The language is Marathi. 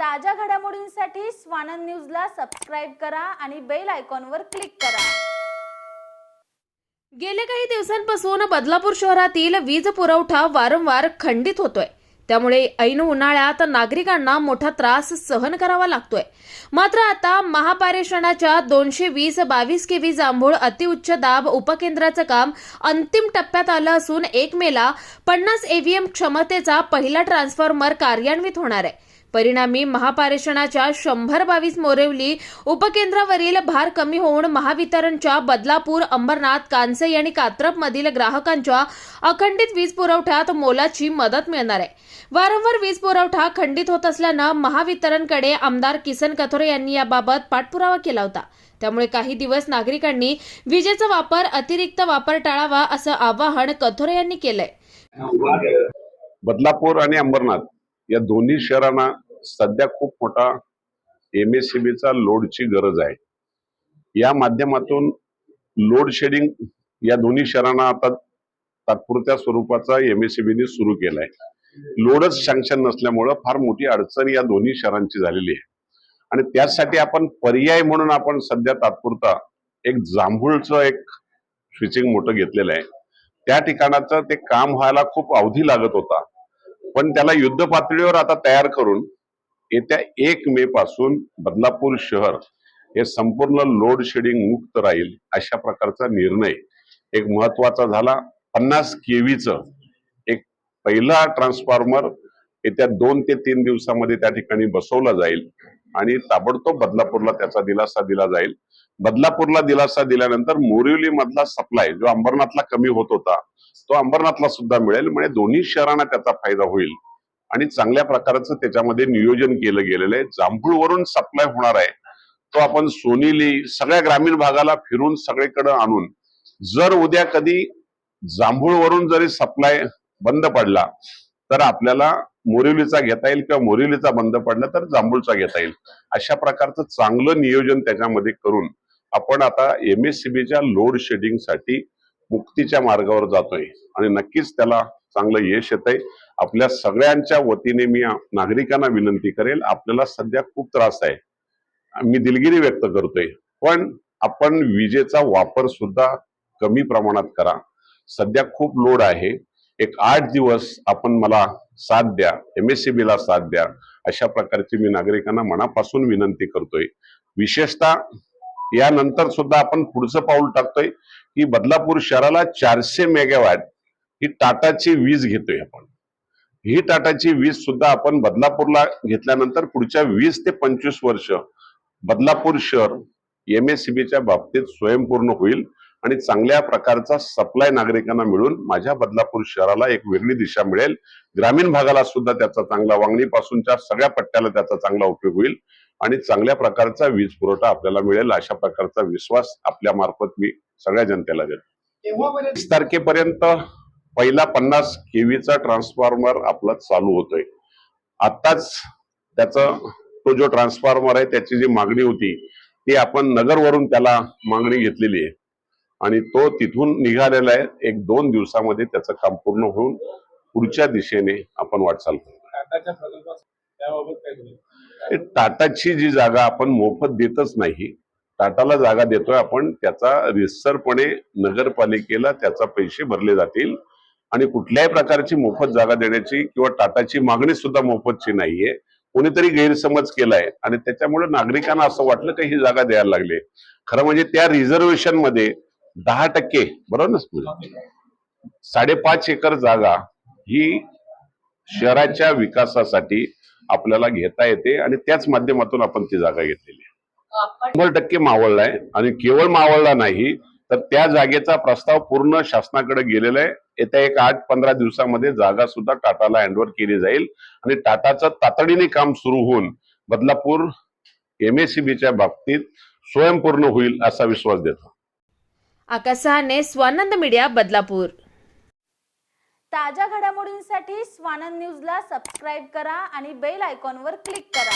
ताज्या घडामोडींसाठी स्वानंद न्यूजला सबस्क्राईब करा आणि बेल आयकॉनवर क्लिक करा. गेल्या काही दिवसांपासून बदलापूर शहरातील वीज पुरवठा वारंवार खंडित होतोय. त्यामुळे ऐन उन्हाळ्यात नागरिकांना मोठा त्रास सहन करावा लागतोय. मात्र आता महापारेषणाच्या दोनशे वीस बावीस किवी जांभूळ अतिउच्च दाब उपकेंद्राचं काम अंतिम टप्प्यात आलं असून एक मेला पन्नास एव्हीएम क्षमतेचा पहिला ट्रान्सफॉर्मर कार्यान्वित होणार आहे. परिणामी महापारेषणाच्या शंभर बावीस मोरेवली उपकेंद्रावरील भार कमी होऊन महावितरणच्या बदलापूर अंबरनाथ कांसई आणि कात्रप मधील ग्राहकांच्या अखंडित वीज पुरवठ्यात मोलाची मदत मिळणार आहे. वारंवार वीज पुरवठा खंडित होत असल्यानं महावितरणकडे आमदार किसन कथोरे यांनी याबाबत पाठपुरावा केला होता. त्यामुळे काही दिवस नागरिकांनी विजेचा वापर अतिरिक्त वापर टाळावा असं आवाहन कथोरे यांनी केलंय. बदलापूर आणि अंबरनाथ या दोन्ही शहरांना सध्या खूप मोठा एमएससीबीचा लोडची गरज आहे. या माध्यमातून लोड शेडिंग या दोन्ही शहरांना आता तात्पुरत्या स्वरूपाचा एमएससीबीने सुरू केलाय. लोडच सँक्शन नसल्यामुळं फार मोठी अडचण या दोन्ही शहरांची झालेली आहे. आणि त्यासाठी आपण पर्याय म्हणून आपण सध्या तात्पुरता एक जांभूळचं एक स्विचिंग मोठं घेतलेलं आहे. त्या ठिकाणाचं ते काम व्हायला खूप अवधी लागत होता. पण त्याला युद्ध पातळीवर आता तयार करून येत्या एक मे पासून बदलापूर शहर हे संपूर्ण लोड शेडिंग मुक्त राहील अशा प्रकारचा निर्णय एक महत्त्वाचा झाला. पन्नास केवीचं एक पहिला ट्रान्सफॉर्मर येत्या दोन ते तीन दिवसामध्ये त्या ठिकाणी बसवला जाईल आणि ताबडतोब बदलापूरला त्याचा दिलासा दिला जाईल. बदलापूरला दिलासा दिल्यानंतर मोरिवली मधला सप्लाय जो अंबरनाथला कमी होत होता तो अंबरनाथला सुद्धा मिळेल. म्हणजे दोन्ही शहरांना त्याचा फायदा होईल. आणि चांगल्या प्रकारचं त्याच्यामध्ये नियोजन केलं गेलेलं आहे. जांभूळवरून सप्लाय होणार आहे. तो आपण सोनीली सगळ्या ग्रामीण भागाला फिरून सगळीकडे आणून जर उद्या कधी जांभूळवरून जरी सप्लाय बंद पडला तर आपल्याला मोरिवलीचा घेता येईल किंवा मोरिवलीचा बंद पडला तर जांभूळचा घेता येईल. अशा प्रकारचं चांगलं नियोजन त्याच्यामध्ये करून आपण आता एमएससीबीच्या लोड शेडिंगसाठी मुक्तीच्या मार्गावर जातोय. आणि नक्कीच त्याला चांगलं यश येत आहे आपल्या सगळ्यांच्या वतीने मी नागरिकांना विनंती करेल आपल्याला सध्या खूप त्रास आहे. मी दिलगिरी व्यक्त करतोय पण आपण विजेचा वापर सुद्धा कमी प्रमाणात करा. सध्या खूप लोड आहे. एक आठ दिवस आपण मला साथ द्या एम एस सी बी ला साथ द्या अशा प्रकारची मी नागरिकांना मनापासून विनंती करतोय. विशेषतः यानंतर सुद्धा आपण पुढचं पाऊल टाकतोय की बदलापूर शहराला चारशे मेगावॅट ही टाटाची वीज घेतोय आपण. ही टाटाची वीज सुद्धा आपण बदलापूरला घेतल्यानंतर पुढच्या वीस ते पंचवीस वर्ष बदलापूर शहर एमएससीबीच्या बाबतीत स्वयंपूर्ण होईल आणि चांगल्या प्रकारचा सप्लाय नागरिकांना मिळून माझ्या बदलापूर शहराला एक वेगळी दिशा मिळेल. ग्रामीण भागाला सुद्धा त्याचा चांगला वांगणीपासूनच्या सगळ्या पट्ट्याला त्याचा चांगला उपयोग होईल आणि चांगल्या प्रकारचा वीज पुरवठा आपल्याला मिळेल अशा प्रकारचा विश्वास आपल्या मार्फत मी सगळ्या जनतेला देतो. तारखेपर्यंत पहिला पन्नास केवीचा ट्रान्सफॉर्मर आपला चालू होतोय. आताच त्याचा तो जो ट्रान्सफॉर्मर आहे त्याची जी मागणी होती ती आपण नगरवरून त्याला मागणी घेतलेली आहे. आणि तो तिथून निघालेला आहे एक दोन दिवसामध्ये त्याचं काम पूर्ण होऊन पुढच्या दिशेने आपण वाटचाल करू टाटाची जी जागा आपण मोफत देतच नाही टाटाला जागा देतोय आपण त्याचा रिसरपणे नगरपालिकेला त्याचा पैसे भरले जातील. आणि कुठल्याही प्रकारची मोफत जागा देण्याची किंवा टाटाची मागणी सुद्धा मोफतची नाहीये. कोणीतरी गैरसमज केलाय आणि त्याच्यामुळे नागरिकांना असं वाटलं की ही जागा द्यायला लागले. खरं म्हणजे त्या रिझर्वेशनमध्ये दहा टक्के बरोबर ना साडेपाच एकर जागा ही शहराच्या विकासासाठी आपल्याला घेता येते आणि त्याच माध्यमातून आपण ती जागा घेतलेली आहे. शंभर टक्के मावळलाय आणि केवळ मावळला नाही तर त्या जागेचा प्रस्ताव पूर्ण शासनाकडे गेलेला आहे. येत्या एक आठ पंधरा दिवसामध्ये जागा सुद्धा टाटाला हँडओव्हर केली जाईल. आणि टाटाचं तातडीने काम सुरू होऊन बदलापूर एमएससीबीच्या बाबतीत स्वयंपूर्ण होईल असा विश्वास देतो. आकाश सहाने स्वानंद मीडिया बदलापूर. ताज्या घडामोडींसाठी स्वानंद न्यूजला सबस्क्राईब करा आणि बेल आयकॉनवर क्लिक करा.